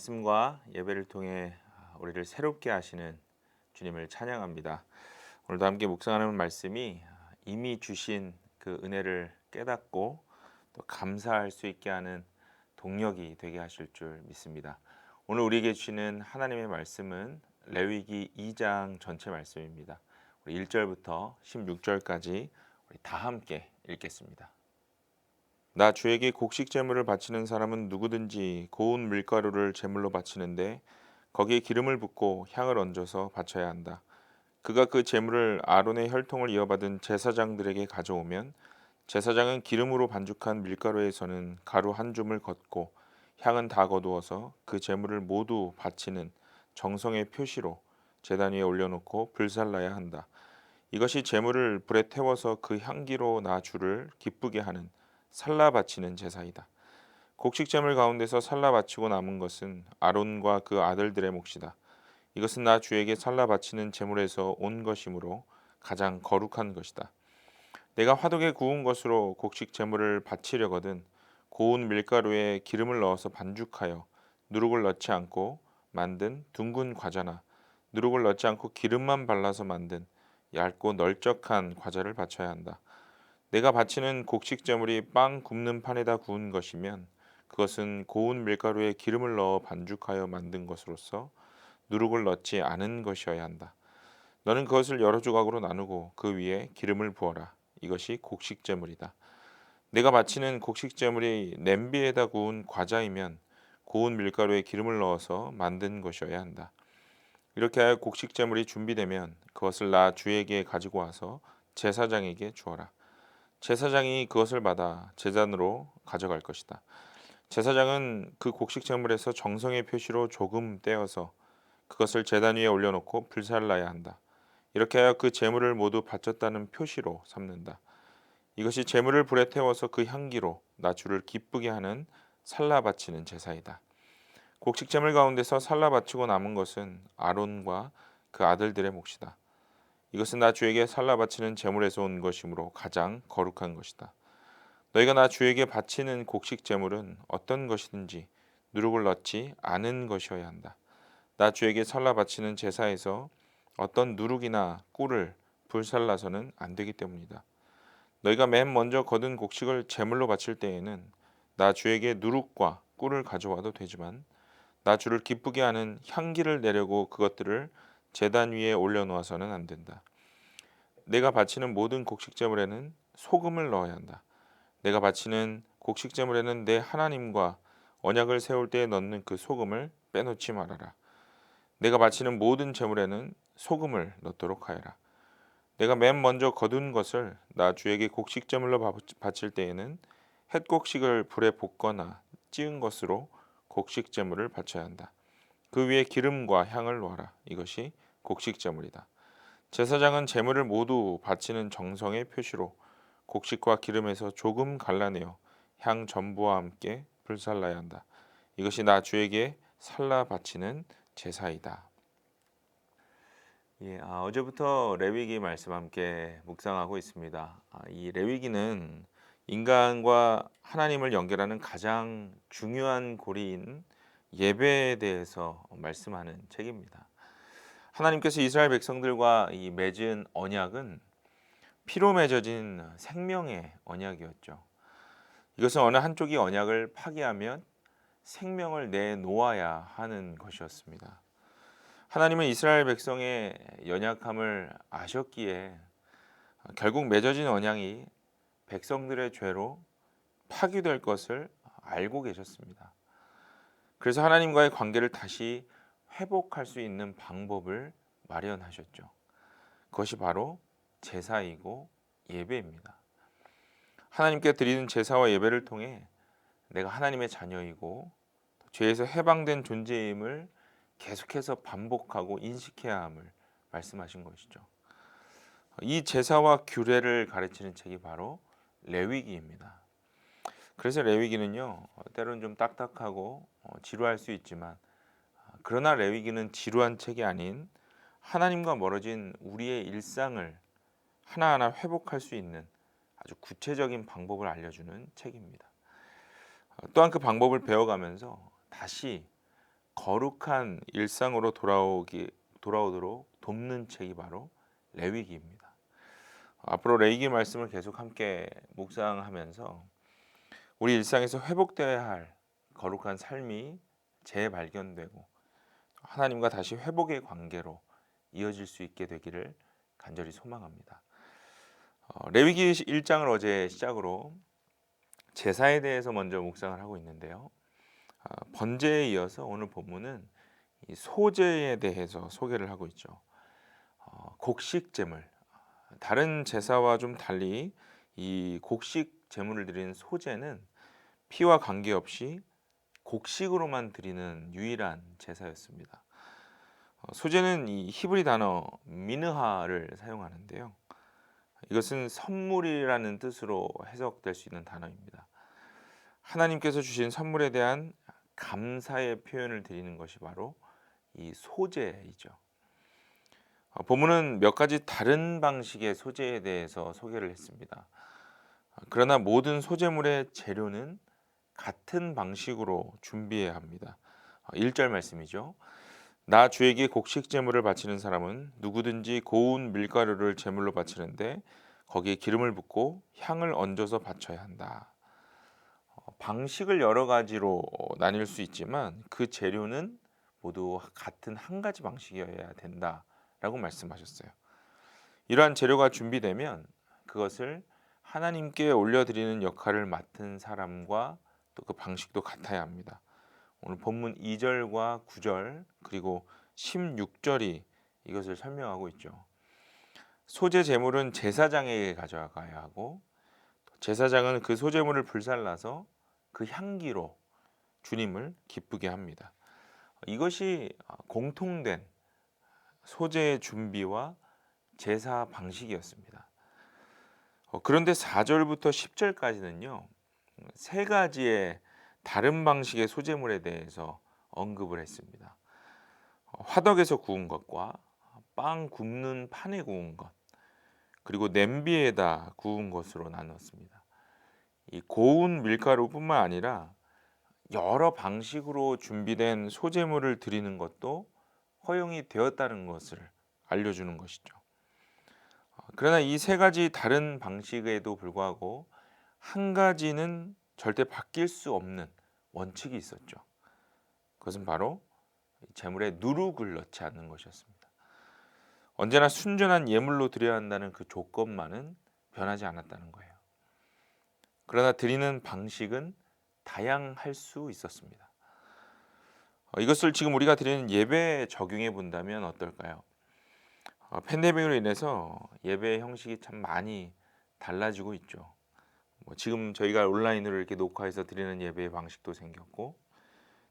말씀과 예배를 통해 우리를 새롭게 하시는 주님을 찬양합니다. 오늘도 함께 묵상하는 말씀이 이미 주신 그 은혜를 깨닫고 또 감사할 수 있게 하는 동력이 되게 하실 줄 믿습니다. 오늘 우리에게 주시는 하나님의 말씀은 레위기 2장 전체 말씀입니다. 우리 1절부터 16절까지 우리 다 함께 읽겠습니다. 나 주에게 곡식 제물을 바치는 사람은 누구든지 고운 밀가루를 제물로 바치는데 거기에 기름을 붓고 향을 얹어서 바쳐야 한다. 그가 그 제물을 아론의 혈통을 이어받은 제사장들에게 가져오면 제사장은 기름으로 반죽한 밀가루에서는 가루 한 줌을 걷고 향은 다 거두어서 그 제물을 모두 바치는 정성의 표시로 제단 위에 올려놓고 불살라야 한다. 이것이 제물을 불에 태워서 그 향기로 나 주를 기쁘게 하는 살라 바치는 제사이다. 곡식제물 가운데서 살라 바치고 남은 것은 아론과 그 아들들의 몫이다. 이것은 나 주에게 살라 바치는 제물에서 온 것이므로 가장 거룩한 것이다. 내가 화덕에 구운 것으로 곡식 제물을 바치려거든 고운 밀가루에 기름을 넣어서 반죽하여 누룩을 넣지 않고 만든 둥근 과자나 누룩을 넣지 않고 기름만 발라서 만든 얇고 널쩍한 과자를 바쳐야 한다. 내가 바치는 곡식 제물이 빵 굽는 판에다 구운 것이면 그것은 고운 밀가루에 기름을 넣어 반죽하여 만든 것으로서 누룩을 넣지 않은 것이어야 한다. 너는 그것을 여러 조각으로 나누고 그 위에 기름을 부어라. 이것이 곡식 제물이다. 내가 바치는 곡식 제물이 냄비에다 구운 과자이면 고운 밀가루에 기름을 넣어서 만든 것이어야 한다. 이렇게 하여 곡식 제물이 준비되면 그것을 나 주에게 가지고 와서 제사장에게 주어라. 제사장이 그것을 받아 제단으로 가져갈 것이다. 제사장은 그 곡식 제물에서 정성의 표시로 조금 떼어서 그것을 제단 위에 올려놓고 불살라야 한다. 이렇게 하여 그 제물을 모두 바쳤다는 표시로 삼는다. 이것이 제물을 불에 태워서 그 향기로 나 주를 기쁘게 하는 살라 바치는 제사이다. 곡식 제물 가운데서 살라 바치고 남은 것은 아론과 그 아들들의 몫이다. 이것은 나 주에게 살라 바치는 제물에서 온 것이므로 가장 거룩한 것이다. 너희가 나 주에게 바치는 곡식 제물은 어떤 것이든지 누룩을 넣지 않은 것이어야 한다. 나 주에게 살라 바치는 제사에서 어떤 누룩이나 꿀을 불살라서는 안 되기 때문이다. 너희가 맨 먼저 거둔 곡식을 제물로 바칠 때에는 나 주에게 누룩과 꿀을 가져와도 되지만 나 주를 기쁘게 하는 향기를 내려고 그것들을 제단 위에 올려놓아서는 안 된다. 내가 바치는 모든 곡식 제물에는 소금을 넣어야 한다. 내가 바치는 곡식 제물에는 내 하나님과 언약을 세울 때에 넣는 그 소금을 빼놓지 말아라. 내가 바치는 모든 제물에는 소금을 넣도록 하여라. 내가 맨 먼저 거둔 것을 나 주에게 곡식 제물로 바칠 때에는 햇곡식을 불에 볶거나 찌은 것으로 곡식 제물을 바쳐야 한다. 그 위에 기름과 향을 놓아라. 이것이 곡식 제물이다. 제사장은 제물을 모두 바치는 정성의 표시로 곡식과 기름에서 조금 갈라내어 향 전부와 함께 불살라야 한다. 이것이 나 주에게 살라 바치는 제사이다. 예, 아, 어제부터 레위기 말씀 함께 묵상하고 있습니다. 아, 이 레위기는 인간과 하나님을 연결하는 가장 중요한 고리인 예배에 대해서 말씀하는 책입니다. 하나님께서 이스라엘 백성들과 이 맺은 언약은 피로 맺어진 생명의 언약이었죠. 이것은 어느 한쪽이 언약을 파기하면 생명을 내놓아야 하는 것이었습니다. 하나님은 이스라엘 백성의 연약함을 아셨기에 결국 맺어진 언약이 백성들의 죄로 파기될 것을 알고 계셨습니다. 그래서 하나님과의 관계를 다시 회복할 수 있는 방법을 마련하셨죠. 그것이 바로 제사이고 예배입니다. 하나님께 드리는 제사와 예배를 통해 내가 하나님의 자녀이고 죄에서 해방된 존재임을 계속해서 반복하고 인식해야 함을 말씀하신 것이죠. 이 제사와 규례를 가르치는 책이 바로 레위기입니다. 그래서 레위기는요 때로는 좀 딱딱하고 어, 지루할 수 있지만 그러나 레위기는 지루한 책이 아닌 하나님과 멀어진 우리의 일상을 하나하나 회복할 수 있는 아주 구체적인 방법을 알려주는 책입니다. 또한 그 방법을 배워가면서 다시 거룩한 일상으로 돌아오기 돌아오도록 돕는 책이 바로 레위기입니다. 앞으로 레위기 말씀을 계속 함께 묵상하면서 우리 일상에서 회복되어야 할 거룩한 삶이 재발견되고 하나님과 다시 회복의 관계로 이어질 수 있게 되기를 간절히 소망합니다. 어, 레위기 1장을 어제 시작으로 제사에 대해서 먼저 묵상을 하고 있는데요. 아, 번제에 이어서 오늘 본문은 이 소제에 대해서 소개를 하고 있죠. 어, 곡식 제물 다른 제사와 좀 달리 이 곡식 제물을 드리는 소제는 피와 관계없이 곡식으로만 드리는 유일한 제사였습니다. 어, 소제는 이 히브리 단어 미느하를 사용하는데요. 이것은 선물이라는 뜻으로 해석될 수 있는 단어입니다. 하나님께서 주신 선물에 대한 감사의 표현을 드리는 것이 바로 이 소제이죠. 어, 본문은 몇 가지 다른 방식의 소제에 대해서 소개를 했습니다. 어, 그러나 모든 소제물의 재료는 같은 방식으로 준비해야 합니다. 1절 말씀이죠. 나 주에게 곡식 제물을 바치는 사람은 누구든지 고운 밀가루를 제물로 바치는데 거기에 기름을 붓고 향을 얹어서 바쳐야 한다. 어, 방식을 여러 가지로 나뉠 수 있지만 그 재료는 모두 같은 한 가지 방식이어야 된다라고 말씀하셨어요. 이러한 재료가 준비되면 그것을 하나님께 올려드리는 역할을 맡은 사람과 또 그 방식도 같아야 합니다. 오늘 본문 2절과 9절 그리고 16절이 이것을 설명하고 있죠. 소재 제물은 제사장에게 가져가야 하고 제사장은 그 소재물을 불살라서 그 향기로 주님을 기쁘게 합니다. 이것이 공통된 소재의 준비와 제사 방식이었습니다. 어, 그런데 4절부터 10절까지는요. 세 가지의 다른 방식의 소재물에 대해서 언급을 했습니다. 어, 화덕에서 구운 것과 빵 굽는 판에 구운 것, 그리고 냄비에다 구운 것으로 나눴습니다. 이 고운 밀가루뿐만 아니라 여러 방식으로 준비된 소재물을 드리는 것도 허용이 되었다는 것을 알려주는 것이죠. 어, 그러나 이 세 가지 다른 방식에도 불구하고 한 가지는 절대 바뀔 수 없는 원칙이 있었죠. 그것은 바로 재물에 누룩을 넣지 않는 것이었습니다. 언제나 순전한 예물로 드려야 한다는 그 조건만은 변하지 않았다는 거예요. 그러나 드리는 방식은 다양할 수 있었습니다. 어, 이것을 지금 우리가 드리는 예배에 적용해 본다면 어떨까요? 어, 팬데믹으로 인해서 예배 형식이 참 많이 달라지고 있죠. 뭐 지금 저희가 온라인으로 이렇게 녹화해서 드리는 예배의 방식도 생겼고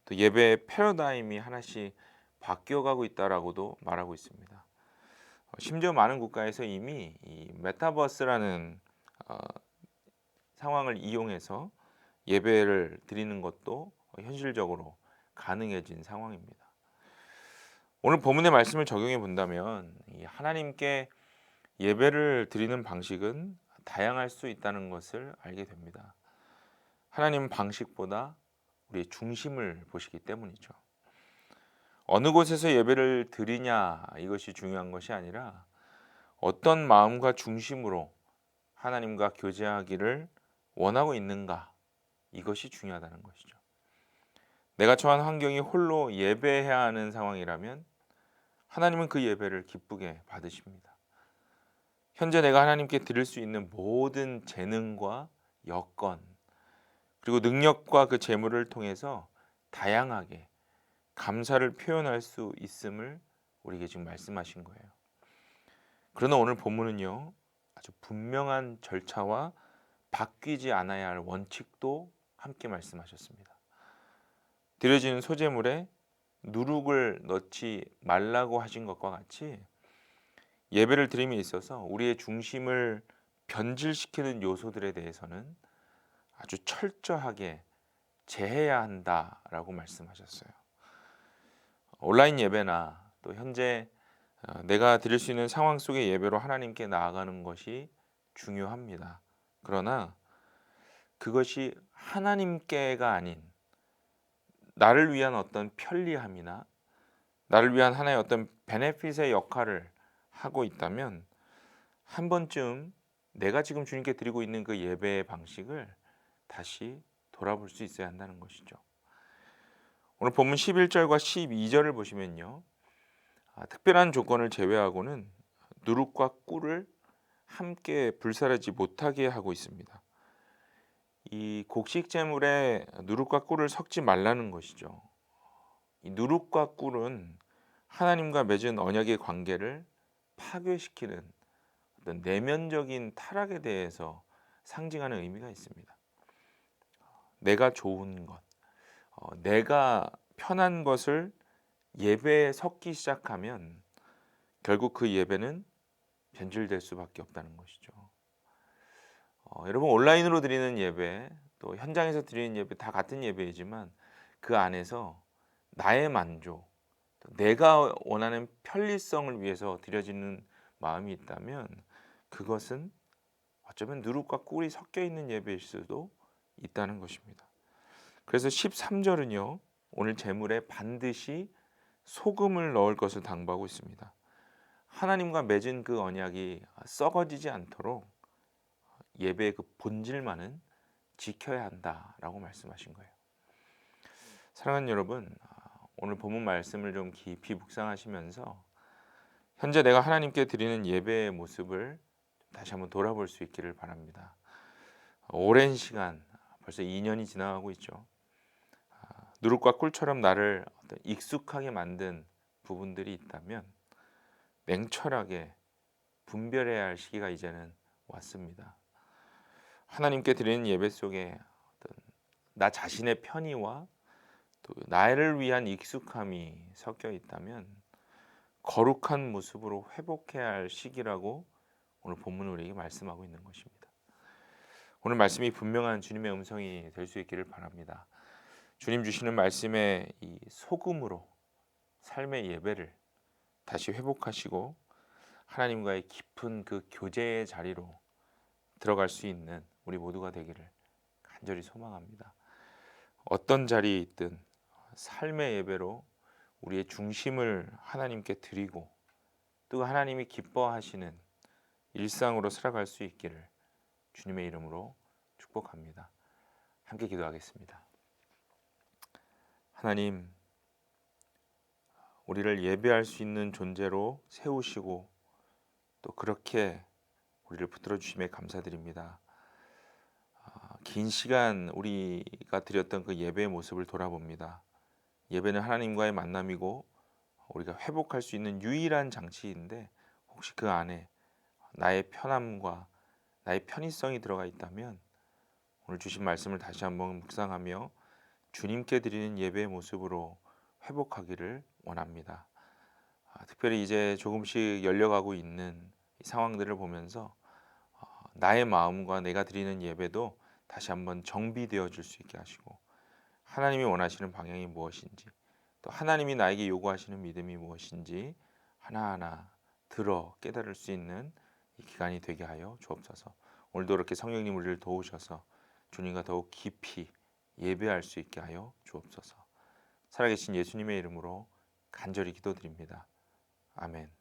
또 예배 패러다임이 하나씩 바뀌어가고 있다라고도 말하고 있습니다. 어, 심지어 많은 국가에서 이미 이 메타버스라는 어, 상황을 이용해서 예배를 드리는 것도 현실적으로 가능해진 상황입니다. 오늘 본문의 말씀을 적용해 본다면 하나님께 예배를 드리는 방식은 다양할 수 있다는 것을 알게 됩니다. 하나님 방식보다 우리의 중심을 보시기 때문이죠. 어느 곳에서 예배를 드리냐 이것이 중요한 것이 아니라 어떤 마음과 중심으로 하나님과 교제하기를 원하고 있는가 이것이 중요하다는 것이죠. 내가 처한 환경이 홀로 예배해야 하는 상황이라면 하나님은 그 예배를 기쁘게 받으십니다. 현재 내가 하나님께 드릴 수 있는 모든 재능과 여건 그리고 능력과 그 재물을 통해서 다양하게 감사를 표현할 수 있음을 우리에게 지금 말씀하신 거예요. 그러나 오늘 본문은요. 아주 분명한 절차와 바뀌지 않아야 할 원칙도 함께 말씀하셨습니다. 드려지는 소재물에 누룩을 넣지 말라고 하신 것과 같이 예배를 드림에 있어서 우리의 중심을 변질시키는 요소들에 대해서는 아주 철저하게 제해야 한다라고 말씀하셨어요. 온라인 예배나 또 현재 어, 내가 드릴 수 있는 상황 속의 예배로 하나님께 나아가는 것이 중요합니다. 그러나 그것이 하나님께가 아닌 나를 위한 어떤 편리함이나 나를 위한 하나의 어떤 베네핏의 역할을 하고 있다면 한 번쯤 내가 지금 주님께 드리고 있는 그 예배의 방식을 다시 돌아볼 수 있어야 한다는 것이죠. 오늘 본문 11절과 12절을 보시면요. 아, 특별한 조건을 제외하고는 누룩과 꿀을 함께 불사르지 못하게 하고 있습니다. 이 곡식 제물에 누룩과 꿀을 섞지 말라는 것이죠. 이 누룩과 꿀은 하나님과 맺은 언약의 관계를 파괴시키는 어떤 내면적인 타락에 대해서 상징하는 의미가 있습니다. 내가 좋은 것, 어, 내가 편한 것을 예배에 섞기 시작하면 결국 그 예배는 변질될 수밖에 없다는 것이죠. 어, 여러분 온라인으로 드리는 예배, 또 현장에서 드리는 예배 다 같은 예배이지만 그 안에서 나의 만족, 내가 원하는 편리성을 위해서 드려지는 마음이 있다면 그것은 어쩌면 누룩과 꿀이 섞여 있는 예배일 수도 있다는 것입니다. 그래서 13절은요. 오늘 제물에 반드시 소금을 넣을 것을 당부하고 있습니다. 하나님과 맺은 그 언약이 썩어지지 않도록 예배의 그 본질만은 지켜야 한다라고 말씀하신 거예요. 사랑하는 여러분, 오늘 본문 말씀을 좀 깊이 묵상하시면서 현재 내가 하나님께 드리는 예배의 모습을 다시 한번 돌아볼 수 있기를 바랍니다. 오랜 시간 벌써 2년이 지나가고 있죠. 아, 누룩과 꿀처럼 나를 익숙하게 만든 부분들이 있다면 냉철하게 분별해야 할 시기가 이제는 왔습니다. 하나님께 드리는 예배 속에 나 자신의 편의와 또 나를 위한 익숙함이 섞여 있다면 거룩한 모습으로 회복해야 할 시기라고 오늘 본문 우리에게 말씀하고 있는 것입니다. 오늘 말씀이 분명한 주님의 음성이 될 수 있기를 바랍니다. 주님 주시는 말씀의 이 소금으로 삶의 예배를 다시 회복하시고 하나님과의 깊은 그 교제의 자리로 들어갈 수 있는 우리 모두가 되기를 간절히 소망합니다. 어떤 자리에 있든 삶의 예배로 우리의 중심을 하나님께 드리고 또 하나님이 기뻐하시는 일상으로 살아갈 수 있기를 주님의 이름으로 축복합니다. 함께 기도하겠습니다. 하나님, 우리를 예배할 수 있는 존재로 세우시고 또 그렇게 우리를 붙들어 주심에 감사드립니다. 아, 긴 시간 우리가 드렸던 그 예배의 모습을 돌아봅니다. 예배는 하나님과의 만남이고 우리가 회복할 수 있는 유일한 장치인데 혹시 그 안에 나의 편함과 나의 편의성이 들어가 있다면 오늘 주신 말씀을 다시 한번 묵상하며 주님께 드리는 예배의 모습으로 회복하기를 원합니다. 아, 특별히 이제 조금씩 열려가고 있는 상황들을 보면서 어, 나의 마음과 내가 드리는 예배도 다시 한번 정비되어 줄 수 있게 하시고 하나님이 원하시는 방향이 무엇인지 또 하나님이 나에게 요구하시는 믿음이 무엇인지 하나하나 들어 깨달을 수 있는 이 기간이 되게 하여 주옵소서. 오늘도 이렇게 성령님 우리를 도우셔서 주님과 더욱 깊이 예배할 수 있게 하여 주옵소서. 살아계신 예수님의 이름으로 간절히 기도드립니다. 아멘.